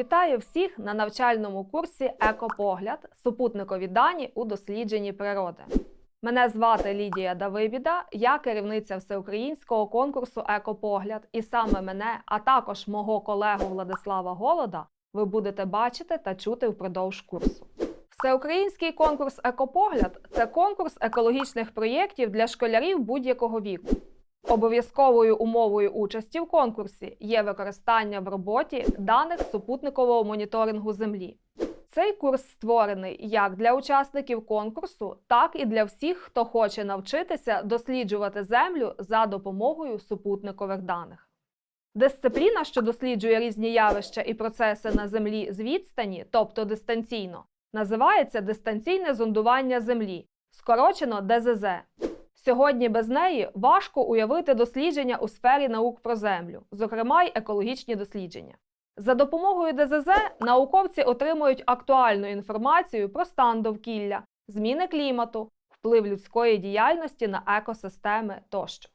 Вітаю всіх на навчальному курсі Екопогляд супутникові дані у дослідженні природи. Мене звати Лідія Давибіда, я керівниця всеукраїнського конкурсу Екопогляд, і саме мене, а також мого колегу Владислава Голода, ви будете бачити та чути впродовж курсу. Всеукраїнський конкурс Екопогляд це конкурс екологічних проєктів для школярів будь-якого віку. Обов'язковою умовою участі в конкурсі є використання в роботі даних супутникового моніторингу Землі. Цей курс створений як для учасників конкурсу, так і для всіх, хто хоче навчитися досліджувати Землю за допомогою супутникових даних. Дисципліна, що досліджує різні явища і процеси на Землі з відстані, тобто дистанційно, називається дистанційне зондування Землі, скорочено ДЗЗ. Сьогодні без неї важко уявити дослідження у сфері наук про землю, зокрема й екологічні дослідження. За допомогою ДЗЗ науковці отримують актуальну інформацію про стан довкілля, зміни клімату, вплив людської діяльності на екосистеми тощо.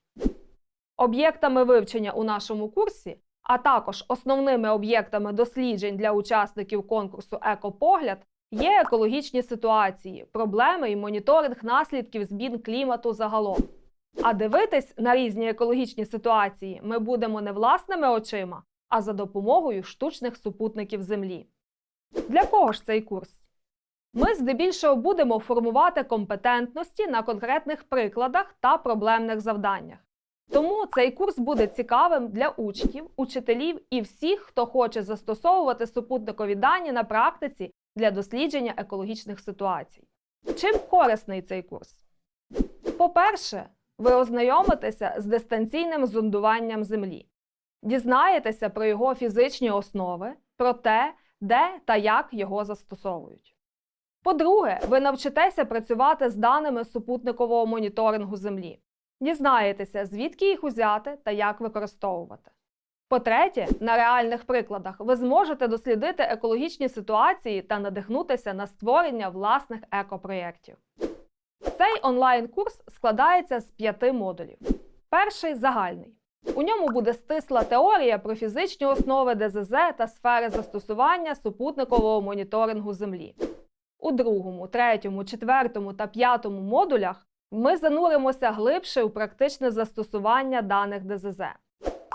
Об'єктами вивчення у нашому курсі, а також основними об'єктами досліджень для учасників конкурсу Екопогляд Є екологічні ситуації, проблеми і моніторинг наслідків змін клімату загалом. А дивитись на різні екологічні ситуації ми будемо не власними очима, а за допомогою штучних супутників Землі. Для кого ж цей курс? Ми здебільшого будемо формувати компетентності на конкретних прикладах та проблемних завданнях. Тому цей курс буде цікавим для учнів, учителів і всіх, хто хоче застосовувати супутникові дані на практиці для дослідження екологічних ситуацій. Чим корисний цей курс? По-перше, ви ознайомитеся з дистанційним зондуванням Землі, дізнаєтеся про його фізичні основи, про те, де та як його застосовують. По-друге, ви навчитеся працювати з даними супутникового моніторингу Землі, дізнаєтеся, звідки їх узяти та як використовувати. По-третє, на реальних прикладах ви зможете дослідити екологічні ситуації та надихнутися на створення власних екопроєктів. Цей онлайн-курс складається з п'яти модулів. Перший загальний. У ньому буде стисла теорія про фізичні основи ДЗЗ та сфери застосування супутникового моніторингу Землі. У другому, третьому, четвертому та п'ятому модулях ми зануримося глибше у практичне застосування даних ДЗЗ.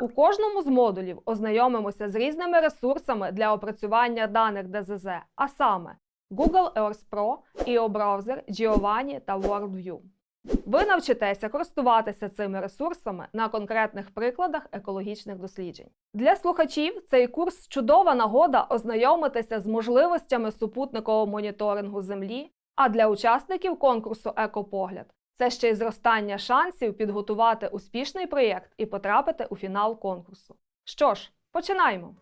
У кожному з модулів ознайомимося з різними ресурсами для опрацювання даних ДЗЗ, а саме Google Earth Pro, EO-браузер, Giovanni та WorldView. Ви навчитеся користуватися цими ресурсами на конкретних прикладах екологічних досліджень. Для слухачів цей курс чудова нагода ознайомитися з можливостями супутникового моніторингу Землі, а для учасників конкурсу Екопогляд це ще й зростання шансів підготувати успішний проєкт і потрапити у фінал конкурсу. Що ж, починаємо!